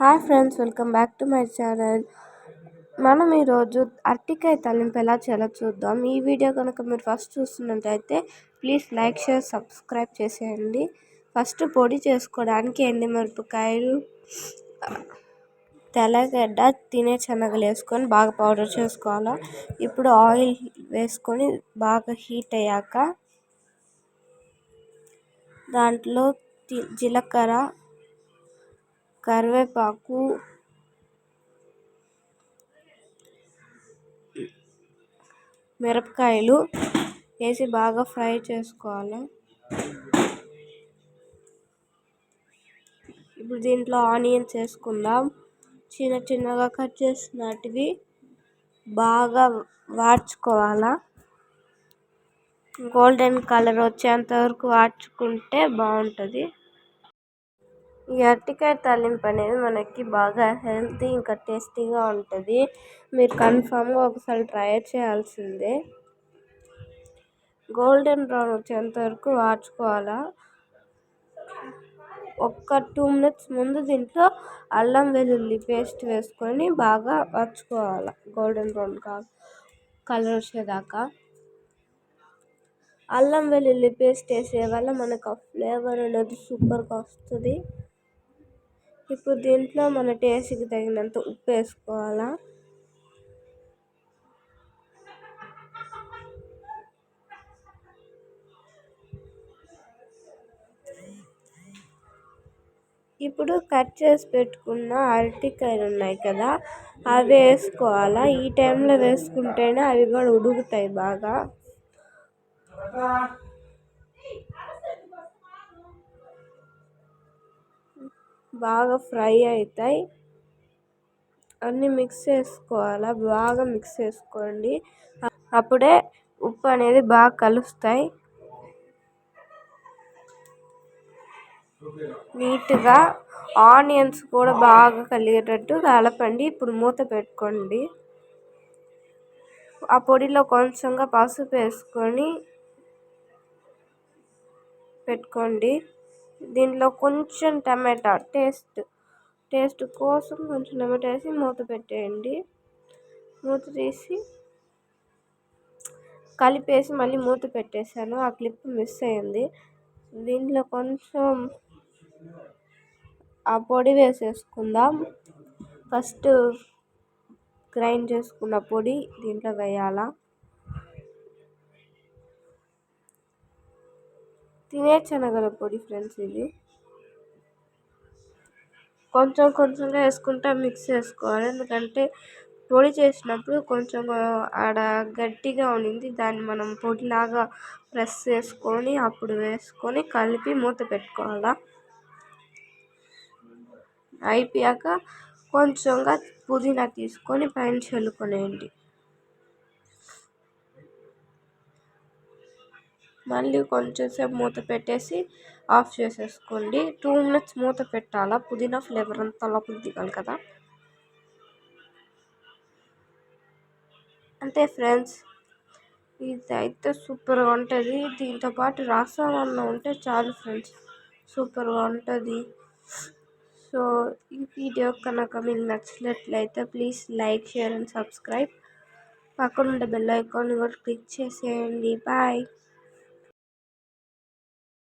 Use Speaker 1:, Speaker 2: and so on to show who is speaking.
Speaker 1: Hi friends welcome back to my channel. మనం ఈరోజు అరటికాయ తలింపు ఎలా చేయాలో చూద్దాం. ఈ వీడియో కనుక మీరు ఫస్ట్ చూస్తున్నట్టయితే ప్లీజ్ లైక్ షేర్ సబ్స్క్రైబ్ చేసేయండి. ఫస్ట్ పొడి చేసుకోవడానికి ఎండుమిరపకాయలు తెల్లగడ్డ తినే శనగలు వేసుకొని బాగా పౌడర్ చేసుకోవాలి. ఇప్పుడు ఆయిల్ వేసుకొని బాగా హీట్ అయ్యాక దాంట్లో జీలకర్ర కరివేపాకు మిరపకాయలు వేసి బాగా ఫ్రై చేసుకోవాలి. ఇప్పుడు దీంట్లో ఆనియన్స్ వేసుకుందాం. చిన్న చిన్నగా కట్ చేసినటివి బాగా వాడ్చుకోవాలా? గోల్డెన్ కలర్ వచ్చేంత వరకు వాడ్చుకుంటే బాగుంటుంది. ఈ అరటికాయ తాలింపు అనేది మనకి బాగా హెల్తీ ఇంకా టేస్టీగా ఉంటుంది. మీరు కన్ఫామ్గా ఒకసారి ట్రై చేయాల్సిందే. గోల్డెన్ బ్రౌన్ వచ్చేంత వరకు వాడ్చుకోవాలా ఒక్క టూ మినిట్స్ ముందు దీంట్లో అల్లం వెల్లుల్లి పేస్ట్ వేసుకొని బాగా వాడ్చుకోవాలి గోల్డెన్ బ్రౌన్ కా కలర్ వచ్చేదాకా. అల్లం వెల్లుల్లి పేస్ట్ వేసే వల్ల మనకు ఆ ఫ్లేవర్ అనేది సూపర్గా వస్తుంది. ఇప్పుడు దీంట్లో మన టేస్ట్కి తగినంత ఉప్పు వేసుకోవాలా? ఇప్పుడు కట్ చేసి పెట్టుకున్న అరటికాయలు ఉన్నాయి కదా అవి వేసుకోవాలా? ఈ టైంలో వేసుకుంటేనే అవి కూడా ఉడుకుతాయి బాగా. బాగా ఫ్రై అవుతాయి అన్నీ మిక్స్ చేసుకోవాలా? బాగా మిక్స్ చేసుకోండి. అప్పుడే ఉప్పు అనేది బాగా కలుస్తాయి. నీట్గా ఆనియన్స్ కూడా బాగా కలిగేటట్టు కలపండి. ఇప్పుడు మూత పెట్టుకోండి. ఆ పొడిలో కొంచెంగా పసుపు వేసుకొని పెట్టుకోండి. దీంట్లో కొంచెం టమాటా టేస్ట్ టేస్ట్ కోసం కొంచెం టమాటా వేసి మూత పెట్టేయండి. మూత తీసి కలిపేసి మళ్ళీ మూత పెట్టేశాను. ఆ క్లిప్ మిస్ అయింది. దీంట్లో కొంచెం ఆ పొడి వేసేసుకుందాం. ఫస్ట్ గ్రైండ్ చేసుకున్న పొడి దీంట్లో వేయాలా? తినే శనగల పొడి ఫ్రెండ్స్ ఇది. కొంచెం కొంచెంగా వేసుకుంటా మిక్స్ చేసుకోవాలి. ఎందుకంటే పొడి చేసినప్పుడు కొంచెం ఆడ గట్టిగా ఉండింది. దాన్ని మనం పొడిలాగా ప్రెస్ చేసుకొని అప్పుడు వేసుకొని కలిపి మూత పెట్టుకోవాలా. అయిపోయాక కొంచెంగా పుదీనా తీసుకొని పైన చల్లుకొనేయండి. మళ్ళీ కొంచెం సేపు మూత పెట్టేసి ఆఫ్ చేసేసుకోండి. టూ మినిట్స్ మూత పెట్టాలా? పుదీనా ఫ్లేవర్ అంతా లోపలికి దిగాలి కదా. అంతే ఫ్రెండ్స్. ఇది అయితే సూపర్గా ఉంటుంది. దీంతో పాటు రసం అన్న ఉంటే చాలు ఫ్రెండ్స్. సూపర్గా ఉంటుంది. సో ఈ వీడియో కనుక మీకు నచ్చినట్లయితే please like share and subscribe. పక్కన ఉండే బెల్ ఐకాన్ కూడా క్లిక్ చేసేయండి. బాయ్.